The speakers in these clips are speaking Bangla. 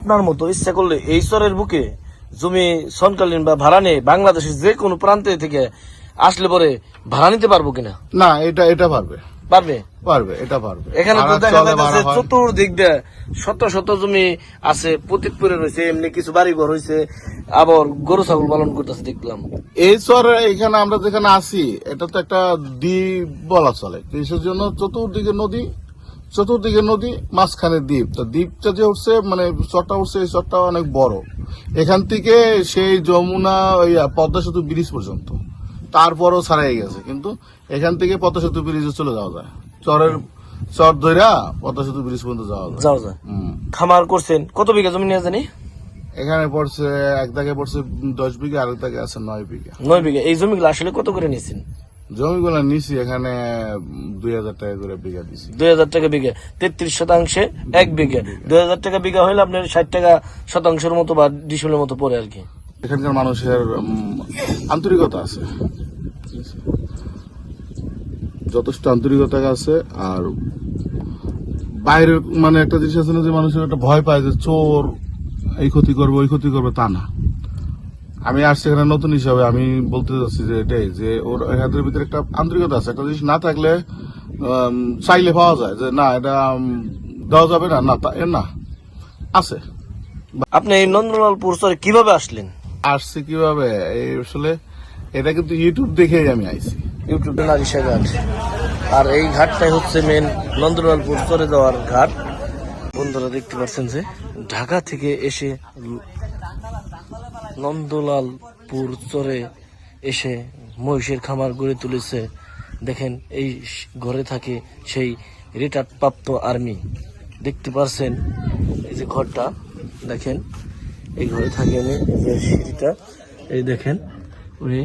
আপনার মতো ইচ্ছা করলে এই চরের বুকে জমি সনকালীন বা ভাড়া নিয়ে বাংলাদেশের যে কোনো প্রান্তে থেকে আসলে পরে ভাড়া নিতে পারব কিনা? না এটা এটা পারবে। পারবে? পারবে এটা পারবে। এখানে তো দেখা যাচ্ছে চতুর্দিক দিয়ে শত শত জমি আছে প্রতীকপুরে রয়েছে এমনি কিছু বাড়ি ঘর হয়েছে আবার গরু ছাগল পালন করতেছে দেখলাম। এই চরে এখানে আমরা যেখানে আছি এটা তো একটা দ্বীপ বলা চলে কিসের জন্য চতুর্দিকে নদী চতুর্দিকে নদী মাঝখানে দ্বীপ। তো দ্বীপটা যে উঠছে মানে চরটা উঠছে এই চরটা অনেক বড়। এখান থেকে সেই যমুনা ওই পদ্মা সেতু ব্রিজ পর্যন্ত। তারপরও ছাড়াই গেছে কিন্তু এখান থেকে পদ্মা সেতু ব্রিজে চলে যাওয়া যায়। চরের চর ধইরা পদ্মা সেতু ব্রিজ পর্যন্ত যাওয়া যায়। যাও যায়। খামার করছেন। কত বিঘা জমি নিয়ে জানি? এখানে পড়ছে এক দাগে পড়ছে দশ বিঘা আরেক দাগে আছে নয় বিঘা। নয় বিঘা। এই জমিগুলো আসলে কত করে নিয়েছেন? জমিগুলো নিছি এখানে দুই হাজার টাকা করে বিঘা দিছি। দুই হাজার টাকা বিঘা তেত্রিশ শতাংশে এক বিঘা। দুই হাজার টাকা বিঘা হলে আপনার ষাট টাকা শতাংশের মতো বা ডিসেলের মতো পড়ে আর কি। এখানকার মানুষের আন্তরিকতা আছে। যথেষ্ট আন্তরিকতা আছে আর বাইরের মানে একটা জিনিস আছে না যে মানুষের একটা ভয় পায় যে চোর এই ক্ষতি করবে ওই ক্ষতি করবে তা না। আমি আসছি এখানে নতুন হিসাবে আমি বলতে চাচ্ছি যে এটাই যে ওর হাতের ভিতরে একটা আন্তরিকতা আছে। একটা জিনিস না থাকলে চাইলে পাওয়া যায় যে না এটা দেওয়া যাবে না না তা- না আছে। আপনি এই নন্দলালপুর চরে কীভাবে আসলেন? আসছে কীভাবে? এই আসলে এটা কিন্তু ইউটিউব দেখেই আমি আইছি। ইউটিউবে নারিশা ঘাট আর এই ঘাটটাই হচ্ছে মেন নন্দলালপুর চরে যাওয়ার ঘাট। বন্ধুরা দেখতে পাচ্ছেন যে ঢাকা থেকে এসে নন্দলালপুর চরে এসে মহিষের খামার গড়ে তুলেছে। দেখেন, এই ঘরে থাকে সেই রিটায়ার্ড প্রাপ্ত আর্মি। দেখতে পাচ্ছেন এই যে ঘরটা, দেখেন, এই ঘরে থাকে উনি যে সিঁড়িটা, এই দেখেন, উনি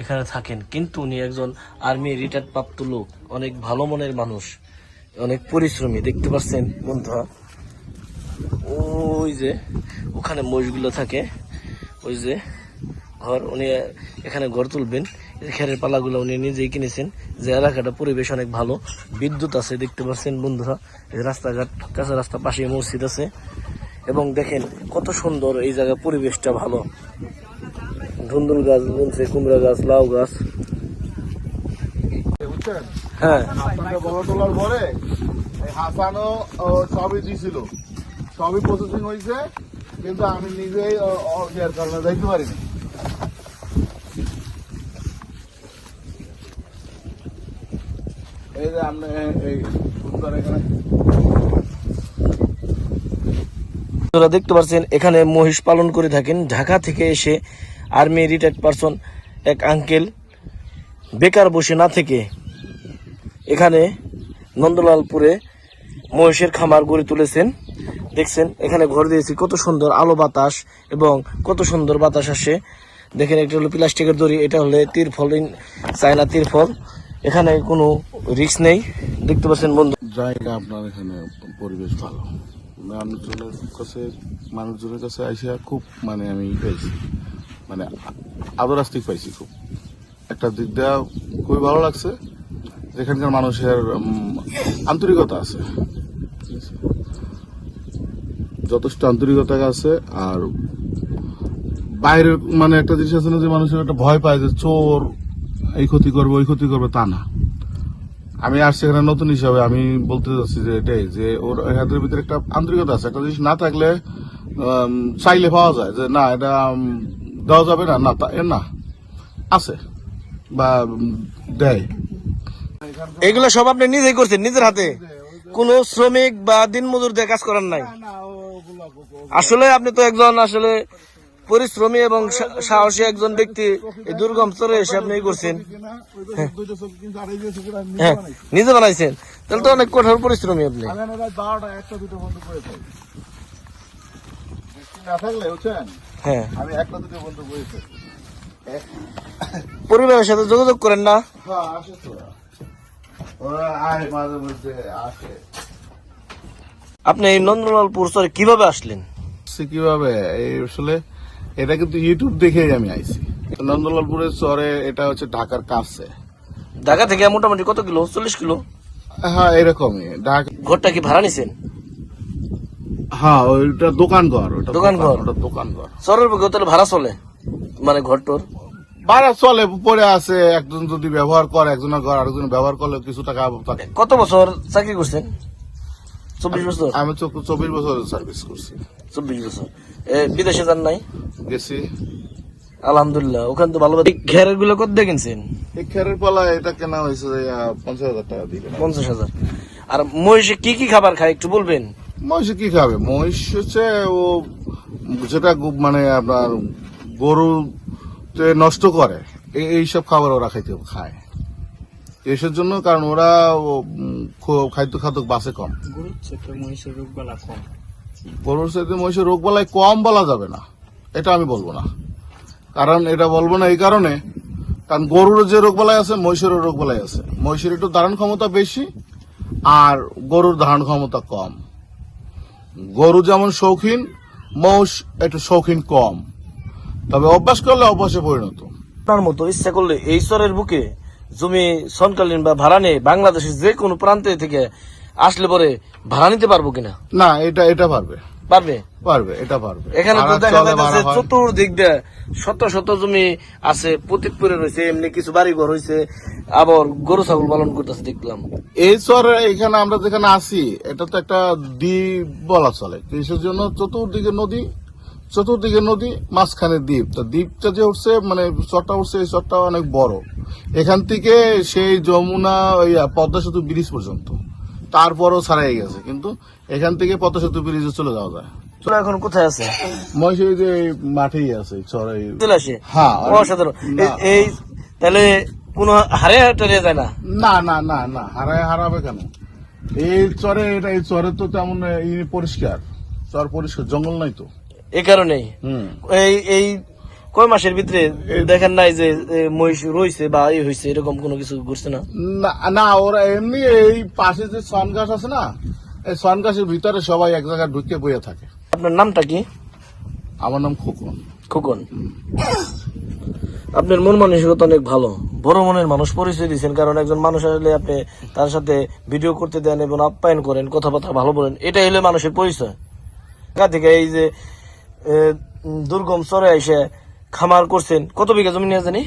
এখানে থাকেন। কিন্তু উনি একজন আর্মি রিটায়ার্ড প্রাপ্ত লোক, অনেক ভালো মনের মানুষ, অনেক পরিশ্রমী। দেখতে পাচ্ছেন বন্ধুরা, ওই যে ওখানে মহিষগুলো থাকে। ওই যে ঘর, উনি এখানে ঘর তুলবেন। খেরের পালাগুলো উনি নিজেই কিনেছেন। যে এলাকাটা পরিবেশ অনেক ভালো। বিদ্যুৎ আছে, দেখতে পাচ্ছেন বন্ধুরা। রাস্তাঘাট, কাঁচা রাস্তা পাশে মসজিদ আছে। এবং দেখেন কত সুন্দর এই জায়গার পরিবেশটা ভালো। ধুন্দুল গাছ বলছে, কুমড়া গাছ, লাউ গাছ। হ্যাঁ। তোলার পরে সবই প্রসেসিং হয়েছে কিন্তু আমি নিজেই ইয়ার কারণে দেখতে পারিনি। এই যে আপনি, এই সুন্দর এখানে। দেখতে পাচ্ছেন এখানে মহিষ পালন করে থাকেন। ঢাকা থেকে এসে আর্মি রিটায়ার্ড পারসন, এক আঙ্কেল। বেকার বসে না থেকে এখানে নন্দলালপুরে মহিষের খামার গড়ে তুলেছেন। দেখছেন, এখানে ঘর দিয়েছি, কত সুন্দর আলো বাতাস এবং কত সুন্দর বাতাস আসে। দেখেন, এটা হলো প্লাস্টিকের দড়ি, এটা হলো তিরফল চায়না তিরফল। এখানে কোনো রিস্ক নেই, দেখতে পাচ্ছেন বন্ধু। জায়গা আপনার এখানে, পরিবেশ ভালো। মানুষজনের কাছে মানুষজনের কাছে আইসা খুব মানে আমি পাইছি। মানে আদর আস্তিক পাইছি খুব। একটা দিক দেওয়া খুবই ভালো লাগছে, যেখানকার মানুষের আন্তরিকতা আছে। যথেষ্ট আন্তরিকতা আছে আর বাইরে মানে একটা জিনিস আছে না যে মানুষের একটা ভয় পায় যে চোর এই ক্ষতি করবে ওই ক্ষতি করবে তা না। আমি আর সেখানে নতুন হিসাবে আমি বলতে চাচ্ছি যে এটাই যে ওর হাতের ভিতরে একটা আন্তরিকতা আছে। একটা জিনিস না থাকলে চাইলে পাওয়া যায় যে না এটা দেওয়া যাবে না না তা- না আছে বা দেয়। এগুলো সব আপনি নিজেই করছেন নিজের হাতে। কোনো শ্রমিক বা দিনমজুর দিয়ে কাজ করার নাই। আসলে আপনি তো একজন আসলে পরিশ্রমী এবং সাহসী একজন ব্যক্তি, এই দুর্গম স্তরে এসে আপনি করছেন। হ্যাঁ নিজে বানাইছেন। তাহলে তো অনেক কঠোর পরিশ্রমী আপনি। হ্যাঁ। পরিবারের সাথে যোগাযোগ করেন না? আপনি এই নন্দলালপুর স্তরে কীভাবে আসলেন? সে কীভাবে? এই আসলে এটা কিন্তু ইউটিউব দেখেই আমি আইছি। নন্দলালপুরের চরে এটা হচ্ছে ঢাকার কাছে। ঢাকা থেকে মোটামুটি কত কিলো? চল্লিশ কিলো? হ্যাঁ এরকমই। ঢাকা ঘরটা কি ভাড়া নিছেন? হ্যাঁ ওইটা দোকান ঘর ওটা দোকান ঘর? ওটা দোকান ঘর। চরের তাহলে ভাড়া চলে? মানে ঘর টর? ভাড়া চলে পড়ে আছে একজন যদি ব্যবহার করে একজনের ঘর আরেকজন ব্যবহার করলে কিছু টাকা কত বছর চাকরি করছেন? চব্বিশ বছর? আমি তো চব্বিশ বছর সার্ভিস করছি। চব্বিশ বছর। বিদেশে যান নাই? গেছি। আলহামদুলিল্লাহ ওখানে তো ভালো ঘেরেরগুলো কত কিনছেন? এই খেরের পালা এটা কেনা হয়েছে পঞ্চাশ হাজার টাকা দিয়ে পঞ্চাশ হাজার। আর মহিষে কি কি খাবার খায় একটু বলবেন? মহিষ কি খাবে? মহিষ হচ্ছে ও যেটা মানে আপনার গরু নষ্ট করে এই- এইসব খাবার ওরা খাইতে খায়। এসের জন্য কারণ ওরা খাদ্য খাদক বাসে কম। গরুর সাথে মহিষের রোগ বালাই কম বলা যাবে না। এটা আমি বলব না। কারণ এটা বলব না এই কারণে কারণ গরুর যে রোগ বালাই আছে মহিষেরও রোগ বালাই আছে। মহিষের একটু ধারণ ক্ষমতা বেশি আর গরুর ধারণ ক্ষমতা কম। গরু যেমন শৌখিন মহিষ একটু শৌখিন কম। তবে অভ্যাস করলে অভ্যাসে পরিণত। আপনার মতো ইচ্ছা করলে এই বুকে জমি সনকালীন বা ভাড়া নিয়ে বাংলাদেশের যে কোনো প্রান্তে থেকে আসলে পরে ভাড়া নিতে পারব কিনা? না এটা এটা পারবে। পারবে? পারবে এটা পারবে। এখানে তো দেখা যাচ্ছে। চতুর্দিক দিয়ে শত শত জমি আছে প্রতীকপুরে রয়েছে এমনি কিছু বাড়ি ঘর হয়েছে আবার গরু ছাগল পালন করতেছে দেখলাম। এই চরে এখানে আমরা যেখানে আছি এটা তো একটা দ্বীপ বলা চলে। কিসের জন্য চতুর্দিকে নদী চতুর্দিকে নদী মাঝখানে দ্বীপ। তো দ্বীপটা যে উঠছে মানে চরটা উঠছে এই চরটা অনেক বড়। এখান থেকে সেই যমুনা ওই পদ্মা সেতু ব্রিজ পর্যন্ত। তারপরও ছাড়াই গেছে কিন্তু এখান থেকে পদ্মা সেতু ব্রিজে চলে যাওয়া যায়। এখন কোথায় আছে? মহিষ যে মাঠেই আছে চরে। চলে আসে? হ্যাঁ অসাধারণ এই- তাহলে কোনো হারে টারে যায় না? না না না না হারায় হারাবে কেন? এই চরে এটা এই চরে তো তেমন পরিষ্কার। চর পরিষ্কার জঙ্গল নাই তো। এই কারণেই। হুম। এই এই কয় মাসের ভিতরে দেখেন নাই যে মহিষ রয়েছে বা এই হয়েছে এরকম কোনো কিছু ঘুরছে না? না না ওরা এমনি এই পাশে যে সন গাছ আছে না এই সন গাছের ভিতরে সবাই এক জায়গায় ঢুকে বইয়ে থাকে। আপনার নামটা কি? আমার নাম খোকন। খোকন। আপনার মন মানসিকতা অনেক ভালো। বড় মনের মানুষ পরিচয় দিয়েছেন কারণ একজন মানুষ আসলে আপনি তার সাথে ভিডিও করতে দেন এবং আপ্যায়ন করেন কথাবার্তা ভালো বলেন এটাই হলে মানুষের পরিচয়। থেকে এই যে এ, দুর্গম চরে এসে খামার করছেন। কত বিঘা জমি নিয়ে জানি?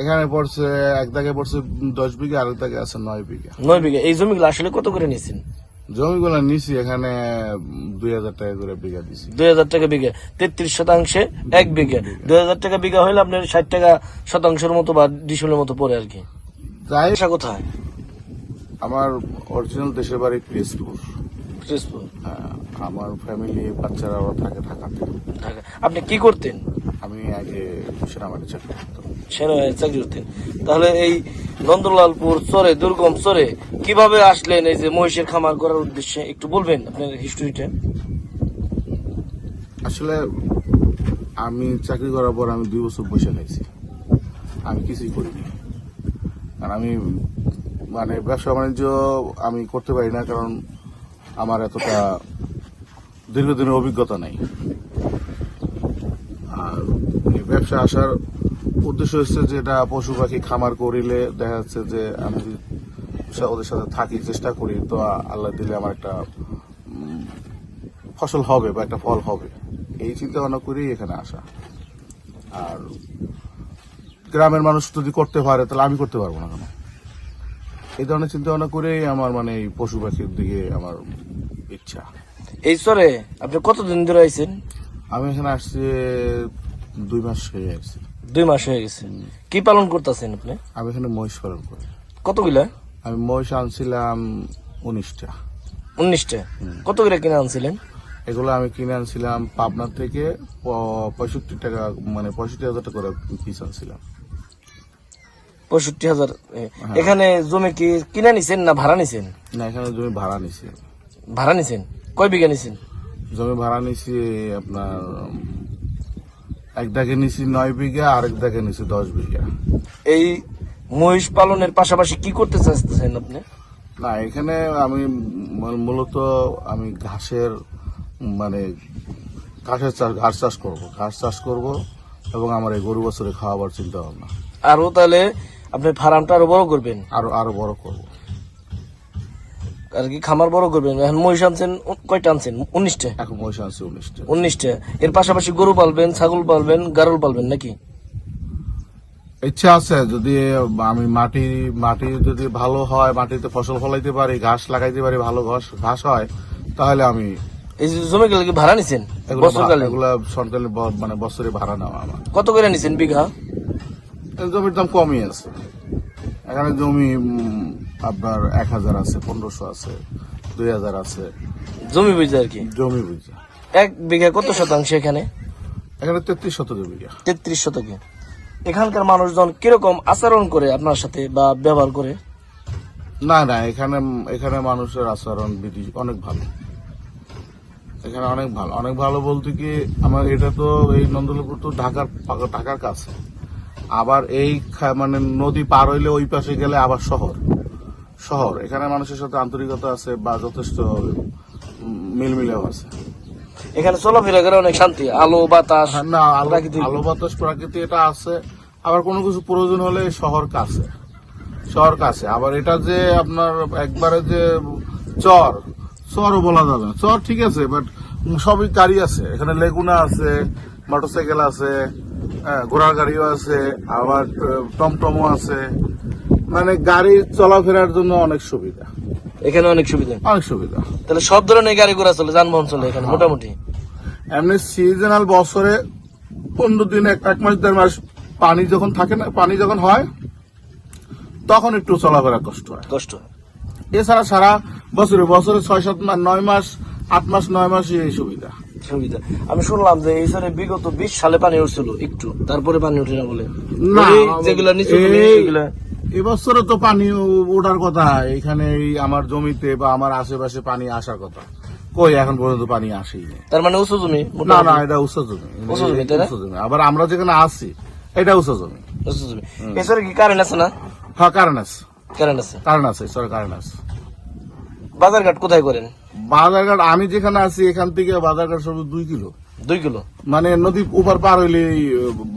এখানে পড়ছে এক দাগে পড়ছে দশ বিঘা আর এক দাগে আছে নয় বিঘা। নয় বিঘা। এই জমিগুলো আসলে কত করে নিয়েছেন? জমিগুলো নিছি এখানে দুই হাজার টাকা করে বিঘা দিছি। দুই হাজার টাকা বিঘা। তেত্রিশ শতাংশে এক বিঘা। দুই হাজার টাকা বিঘা হলে আপনার ষাট টাকা শতাংশের মতো বা ডিসেলের মতো পড়ে আর কি। যাই কোথায়? আমার অরিজিনাল দেশের বাড়ি পিসপুর পিরোজপুর, হ্যাঁ, আমার ফ্যামিলি বাচ্চারা ওরা থাকে ঢাকাতে ঢাকা আপনি কি করতেন? আমি আগে সেনাবাহিনী চাকরি করতাম। সেনাবাহিনী চাকরি করতেন। তাহলে এই নন্দলালপুর চরে দুর্গম চরে কীভাবে আসলেন এই যে মহিষের খামার করার উদ্দেশ্যে? একটু বলবেন আপনার হিস্টোরিটা আসলে আমি চাকরি করার পর আমি দুই বছর বসে খাইছি আমি কিছুই করিনি। কারণ আমি মানে ব্যবসা বাণিজ্য আমি করতে পারি না কারণ আমার এতটা দীর্ঘদিনের অভিজ্ঞতা নাই। আর এই ব্যবসা আসার উদ্দেশ্য হচ্ছে যে এটা পশু পাখি খামার করিলে দেখা যাচ্ছে যে আমি ওদের সাথে থাকি, চেষ্টা করি, তো আল্লাহ দিলে আমার একটা ফসল হবে বা একটা ফল হবে। এই চিন্তা ভাবনা করেই এখানে আসা। আর গ্রামের মানুষ যদি করতে পারে, তাহলে আমি করতে পারব না কেন? এই ধরনের চিন্তা ভাবনা করেই আমার মানে এই পশু পাখির দিকে আমার ইচ্ছা এই চরে আপনি কতদিন ধরে আইছেন? আমি এখানে আসছি দুই মাস হয়ে আসছি দুই মাস হয়ে গেছে। কি পালন করতেছেন আপনি? আমি এখানে মহিষ পালন করি। কতগুলা? আমি মহিষ আনছিলাম উনিশটা। উনিশটা। কত করে কিনে আনছিলেন? এগুলো আমি কিনে আনছিলাম পাবনা থেকে পঁয়ষট্টি টাকা মানে পঁয়ষট্টি হাজার টাকা করে পিস আনছিলাম। পঁয়ষট্টি হাজার এখানে জমি কি কিনে নিছেন না ভাড়া নিছেন? না এখানে জমি ভাড়া নিছি ভাড়া নিছেন? কয় বিঘা নিছেন? জমি ভাড়া নিছি আপনার এক দাগে নিছি নয় বিঘা আরেক দাগে নিছি দশ বিঘা। এই মহিষ পালনের পাশাপাশি কি করতে চাচ্ছেন আপনি? না এখানে আমি মূলত আমি ঘাসের মানে ঘাসের চাষ ঘাস চাষ করব। ঘাস চাষ করব এবং আমার এই গরু বছরে খাওয়াবার চিন্তা ভাবনা আরও তাহলে আপনি ফার্মটা আরও বড় করবেন? আরও আরও বড় করব। আর কি খামার বড় করবেন? এখন মহিষ আনছেন কয়টা আনছেন? উনিশটা? এখন মহিষ আছে উনিশটা। উনিশটা। এর পাশাপাশি গরু পালবেন ছাগল পালবেন গারল পালবেন নাকি? ইচ্ছা আছে যদি আমি মাটি মাটি যদি ভালো হয় মাটিতে ফসল ফলাইতে পারি ঘাস লাগাইতে পারি ভালো ঘাস ঘাস হয় তাহলে আমি এই জমি গেলে কি ভাড়া নিছেন? বছরকালে? এগুলা সরকারি মানে বছরে ভাড়া নেওয়া আমার। কত করে নিছেন বিঘা? জমির দাম কমই আছে। এখানে জমি আপনার এক হাজার আছে পনেরোশো আছে দুই হাজার আছে। জমি বুঝে আর কি? জমি বুঝছে এক বিঘা কত শতাংশ এখানে? এখানে তেত্রিশ শতক বিঘা। তেত্রিশ শতকে। এখানকার মানুষজন কীরকম আচরণ করে আপনার সাথে বা ব্যবহার করে? না না এখানে এখানে মানুষের আচরণ বিধি অনেক ভালো। এখানে অনেক ভালো। অনেক ভালো বলতে কি আমার এটা তো এই নন্দলাপুর তো ঢাকার ঢাকার কাছে। আবার এই মানে নদী পার হইলে ওই পাশে গেলে আবার শহর। শহর এখানে মানুষের সাথে আন্তরিকতা আছে বা যথেষ্ট মিলমিলেও আছে। এখানে চলাফেরা করে অনেক শান্তি আলো বাতাস হ্যাঁ, না আলো আলো বাতাস প্রকৃতি এটা আছে। আবার কোনো কিছু প্রয়োজন হলে শহর কাছে শহর কাছে। আবার এটা যে আপনার একবারে যে চর চরও বলা যাবে না। চর ঠিক আছে বাট সবই গাড়ি আছে। এখানে লেগুনা আছে মোটরসাইকেল আছে হ্যাঁ, ঘোড়ার গাড়িও আছে আবার টমটমও আছে। মানে গাড়ি চলাফেরার জন্য অনেক সুবিধা। এখানে অনেক সুবিধা। অনেক সুবিধা। তাহলে সব ধরনের গাড়ি ঘোড়া চলে যানবাহন চলে এখানে মোটামুটি? এমনি সিজনাল বছরে পনেরো দিন এক এক মাস দেড় মাস পানি যখন থাকে না পানি যখন হয় তখন একটু চলাফেরা কষ্ট হয়। কষ্ট এছাড়া সারা বছরে বছরে ছয় সাত মাস নয় মাস আট মাস নয় মাস এই সুবিধা। সুবিধা। আমি শুনলাম যে এই সালে বিগত বিশ সালে পানি উঠছিল একটু তারপরে পানি উঠে না বলে? যেগুলা নিচু এবছরে তো পানি ওঠার কথা এখানে আমার জমিতে বা আমার আশেপাশে পানি আসার কথা। কই এখন পর্যন্ত পানি আসেনি তার মানে উঁচু জমি না না এটা উঁচু জমি। উঁচু জমি, উঁচু জমি। আবার আমরা যেখানে আছি এটা উঁচু জমি। উঁচু জমি। এছাড়া কি কারেন্ট আছে না? হ্যাঁ কারণ আছে। কারেন্ট আছে। কারণ আছে কারণ আছে। বাজারঘাট কোথায় করেন? বাজারঘাট আমি যেখানে আছি এখান থেকে বাজারঘাট সব দুই কিলো। দুই কিলো? মানে নদী উপর পার হইলে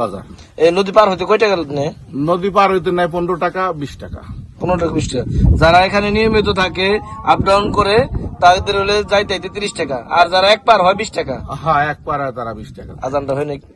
বাজার। এই নদী পার হইতে কয় টাকা নেয় নদী পার হইতে নেয় পনেরো টাকা বিশ টাকা। পনেরো টাকা বিশ টাকা। যারা এখানে নিয়মিত থাকে আপ ডাউন করে তাদের হলে যাইতে তিরিশ টাকা। আর যারা এক পার হয় বিশ টাকা। হ্যাঁ এক পার হয় তারা বিশ টাকা। আজানটা হয় নাকি?